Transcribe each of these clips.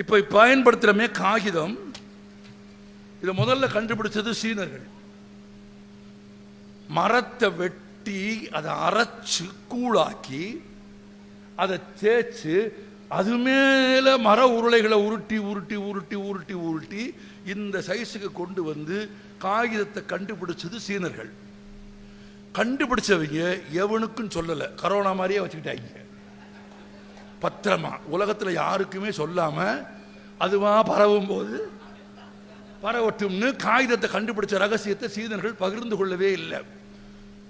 இப்போ பயன்படுத்துகிறமே காகிதம். இதை முதல்ல கண்டுபிடிச்சது சீனர்கள். மரத்தை வெட்டி அதை அரைச்சு கூழாக்கி அதை தேய்ச்சி அது மேல மர உருளைகளை உருட்டி உருட்டி உருட்டி உருட்டி உருட்டி இந்த சைஸுக்கு கொண்டு வந்து காகிதத்தை கண்டுபிடிச்சது சீனர்கள். கண்டுபிடிச்சவங்க எவனுக்கும் சொல்லலை. கரோனா மாதிரியே வச்சுக்கிட்டாங்க. பத்திரமா? உலகத்துல யாருக்குமே சொல்லாம அதுவா பரவும் போது பரவட்டும்னு காகிதத்தை கண்டுபிடிச்ச ரகசியத்தை சீதர்கள் பகிர்ந்து கொள்ளவே இல்லை.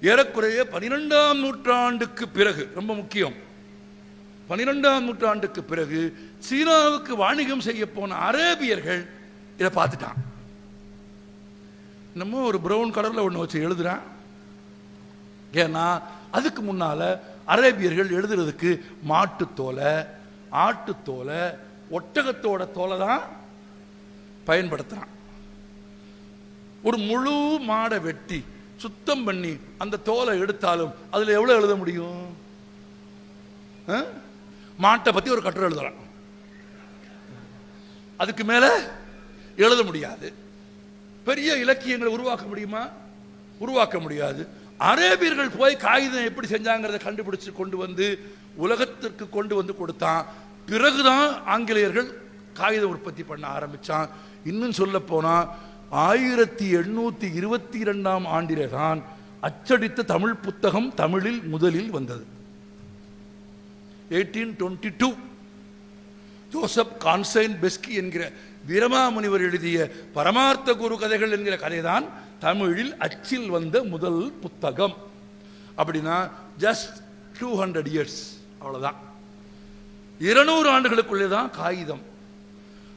ஏறக்குறைய பனிரெண்டாம் நூற்றாண்டுக்கு பிறகு ரொம்ப முக்கியம். பனிரெண்டாம் நூற்றாண்டுக்கு பிறகு சீனாவுக்கு வாணிகம் செய்ய போன அரேபியர்கள் இதை பார்த்துட்டான். நம்ம ஒரு பிரவுன் கலரில் ஒன்று வச்சு எழுதுறான். ஏன்னா அதுக்கு முன்னால அரேபியர்கள் எழுதுறதுக்கு மாட்டுத்தோலை ஆட்டுத்தோலை ஒட்டகத்தோட தோலை தான் பயன்படுத்துறான். ஒரு முழு மாடை வெட்டி சுத்தம் பண்ணி அந்த தோலை எடுத்தாலும் அதுல எவ்வளவு எழுத முடியும்? மாட்டை பத்தி ஒரு கட்டுரை எழுதுறான். அதுக்கு மேல எழுத முடியாது. பெரிய இலக்கியங்களை உருவாக்க முடியுமா? உருவாக்க முடியாது. அரேபியர்கள் போய் காகிதம் எப்படி செஞ்சாங்கிறத கண்டுபிடிச்சு கொண்டு வந்து உலகத்திற்கு கொண்டு வந்து கொடுத்தான். பிறகுதான் ஆங்கிலேயர்கள் காகிதம் உற்பத்தி பண்ண ஆரம்பிச்சான். இன்னும் சொல்ல போனால் ஆயிரத்தி எண்ணூத்தி இருபத்தி இரண்டாம் ஆண்டிலே தான் அச்சடித்த தமிழ் புத்தகம் தமிழில் முதலில் வந்தது. Eighteen twenty two Joseph Constantine Beschi என்கிற வீரமாமுனிவர் எழுதிய பரமார்த்த குரு கதைகள் என்கிற கதைதான் தமிழில் அச்சில் வந்த முதல் புத்தகம். அப்படின்னா ஜஸ்ட் டூ ஹண்ட்ரட் இயர்ஸ் அவ்வளோதான் இருநூறு ஆண்டுகளுக்குள்ளே தான் காகிதம்.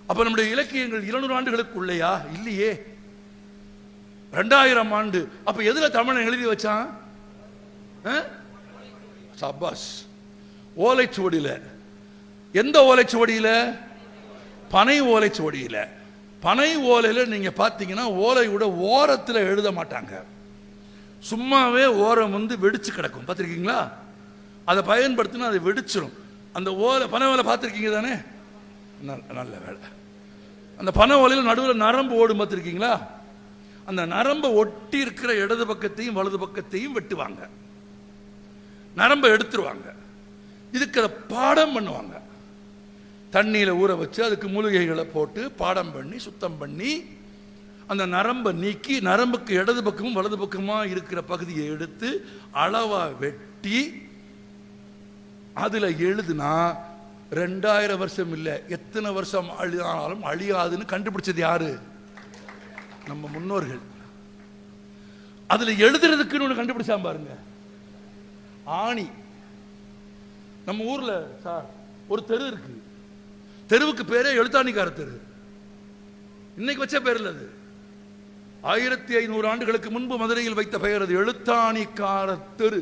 அப்போ நம்முடைய இலக்கியங்கள் இருநூறு ஆண்டுகளுக்குள்ளேயா? இல்லையே. ரெண்டாயிரம் ஆண்டு. அப்போ எதில் தமிழன் எழுதி வச்சான்? ஆ? சபாஸ் ஓலைச்சுவடியில. எந்த ஓலைச்சுவடியில? பனை ஓலைச்சுவடியில. பனை ஓலையில் நீங்கள் பார்த்தீங்கன்னா ஓலையோட ஓரத்தில் எழுத மாட்டாங்க. சும்மாவே ஓரம் வந்து வெடிச்சு கிடக்கும். பார்த்துருக்கீங்களா அதை பயன்படுத்தினா அது வெடிச்சிடும் அந்த ஓலை பனை ஓலை பார்த்துருக்கீங்க தானே? நல்ல வேலை. அந்த பனை ஓலையில் நடுவில் நரம்பு ஓடும் பார்த்துருக்கீங்களா அந்த நரம்பை ஒட்டி இருக்கிற இடது பக்கத்தையும் வலது பக்கத்தையும் வெட்டுவாங்க. நரம்பை எடுத்துருவாங்க. இதுக்கு அதை பாடம் பண்ணுவாங்க. தண்ணியில் ஊற வச்சு அதுக்கு மூலிகைகளை போட்டு பாடம் பண்ணி சுத்தம் பண்ணி அந்த நரம்பை நீக்கி நரம்புக்கு இடது பக்கமும் வலது பக்கமாக இருக்கிற பகுதியை எடுத்து அளவா வெட்டி அதில் எழுதுனா ரெண்டாயிரம் வருஷம் இல்லை எத்தனை வருஷம் அழியானாலும் அழியாதுன்னு கண்டுபிடிச்சது யாரு? நம்ம முன்னோர்கள். அதில் எழுதுறதுக்குன்னு ஒண்ணு கண்டுபிடிச்சா பாருங்க. ஆணி. நம்ம ஊர்ல சார் ஒரு தெரு இருக்கு. தெருவுக்கு பேரே எழுத்தாணிக்கார தெரு இன்னைக்கு வச்ச பேர் இல்ல அது. ஆயிரத்தி ஐநூறு ஆண்டுகளுக்கு முன்பு மதுரையில் வைத்த பெயர் அது எழுத்தாணிக்கார தெரு